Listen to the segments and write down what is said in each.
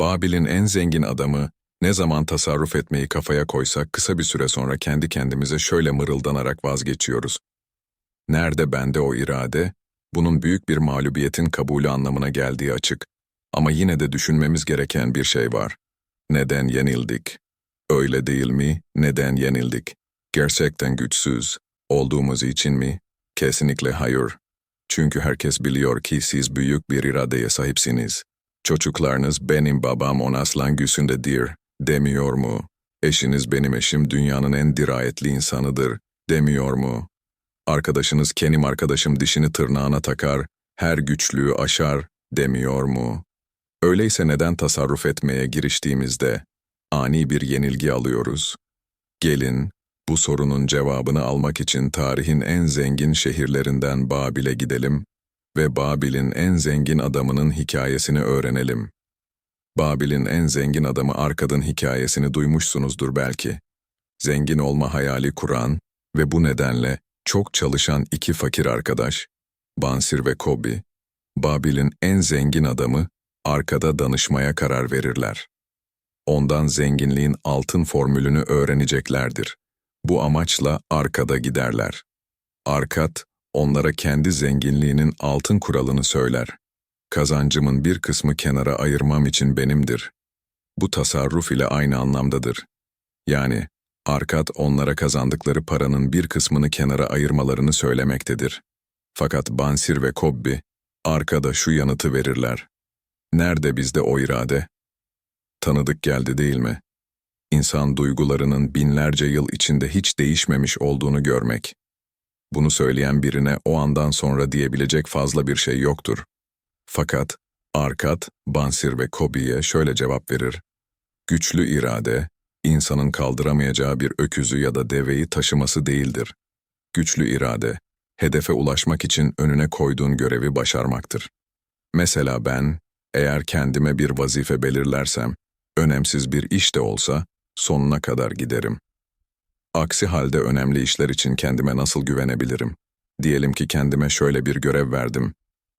Babil'in en zengin adamı ne zaman tasarruf etmeyi kafaya koysak kısa bir süre sonra kendi kendimize şöyle mırıldanarak vazgeçiyoruz. Nerede bende o irade? Bunun büyük bir mağlubiyetin kabulü anlamına geldiği açık. Ama yine de düşünmemiz gereken bir şey var. Neden yenildik? Öyle değil mi? Neden yenildik? Gerçekten güçsüz olduğumuz için mi? Kesinlikle hayır. Çünkü herkes biliyor ki siz büyük bir iradeye sahipsiniz. Çocuklarınız benim babam on aslan güsündedir, demiyor mu? Eşiniz benim eşim dünyanın en dirayetli insanıdır, demiyor mu? Arkadaşınız kenim arkadaşım dişini tırnağına takar, her güçlüğü aşar, demiyor mu? Öyleyse neden tasarruf etmeye giriştiğimizde ani bir yenilgi alıyoruz? Gelin, bu sorunun cevabını almak için tarihin en zengin şehirlerinden Babil'e gidelim ve Babil'in en zengin adamının hikayesini öğrenelim. Babil'in en zengin adamı Arkad'ın hikayesini duymuşsunuzdur belki. Zengin olma hayali kuran ve bu nedenle çok çalışan iki fakir arkadaş, Bansir ve Kobi, Babil'in en zengin adamı Arkad'a danışmaya karar verirler. Ondan zenginliğin altın formülünü öğreneceklerdir. Bu amaçla Arkad'a giderler. Arkat, onlara kendi zenginliğinin altın kuralını söyler. Kazancımın bir kısmı kenara ayırmam için benimdir. Bu tasarruf ile aynı anlamdadır. Yani, Arkat onlara kazandıkları paranın bir kısmını kenara ayırmalarını söylemektedir. Fakat Bansir ve Kobbi, arkada şu yanıtı verirler. Nerede bizde o irade? Tanıdık geldi değil mi? İnsan duygularının binlerce yıl içinde hiç değişmemiş olduğunu görmek. Bunu söyleyen birine o andan sonra diyebilecek fazla bir şey yoktur. Fakat Arkat, Bansir ve Kobi'ye şöyle cevap verir. Güçlü irade, insanın kaldıramayacağı bir öküzü ya da deveyi taşıması değildir. Güçlü irade, hedefe ulaşmak için önüne koyduğun görevi başarmaktır. Mesela ben, eğer kendime bir vazife belirlersem, önemsiz bir iş de olsa, sonuna kadar giderim. Aksi halde önemli işler için kendime nasıl güvenebilirim? Diyelim ki kendime şöyle bir görev verdim.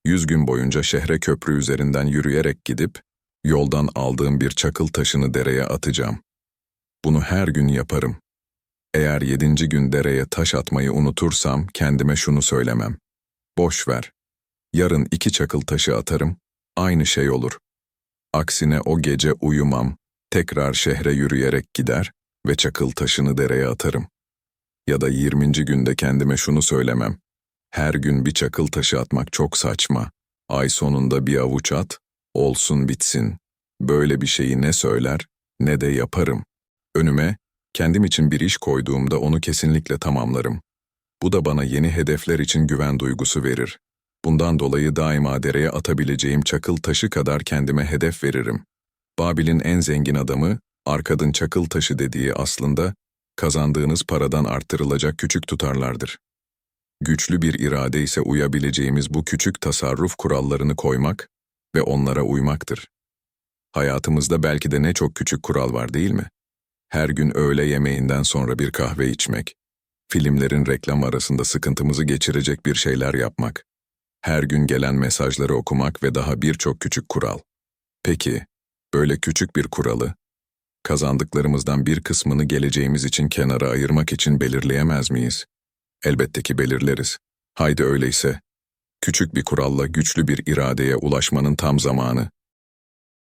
Yüz gün boyunca şehre köprü üzerinden yürüyerek gidip, yoldan aldığım bir çakıl taşını dereye atacağım. Bunu her gün yaparım. Eğer yedinci gün dereye taş atmayı unutursam kendime şunu söylemem. Boş ver. Yarın iki çakıl taşı atarım, aynı şey olur. Aksine o gece uyumam, tekrar şehre yürüyerek gider ve çakıl taşını dereye atarım. Ya da yirminci günde kendime şunu söylemem. Her gün bir çakıl taşı atmak çok saçma. Ay sonunda bir avuç at, olsun bitsin. Böyle bir şeyi ne söyler, ne de yaparım. Önüme, kendim için bir iş koyduğumda onu kesinlikle tamamlarım. Bu da bana yeni hedefler için güven duygusu verir. Bundan dolayı daima dereye atabileceğim çakıl taşı kadar kendime hedef veririm. Babil'in en zengin adamı, arkadın çakıl taşı dediği aslında, kazandığınız paradan arttırılacak küçük tutarlardır. Güçlü bir irade ise uyabileceğimiz bu küçük tasarruf kurallarını koymak ve onlara uymaktır. Hayatımızda belki de ne çok küçük kural var değil mi? Her gün öğle yemeğinden sonra bir kahve içmek, filmlerin reklam arasında sıkıntımızı geçirecek bir şeyler yapmak, her gün gelen mesajları okumak ve daha birçok küçük kural. Peki, böyle küçük bir kuralı, kazandıklarımızdan bir kısmını geleceğimiz için kenara ayırmak için belirleyemez miyiz? Elbette ki belirleriz. Haydi öyleyse, küçük bir kuralla güçlü bir iradeye ulaşmanın tam zamanı.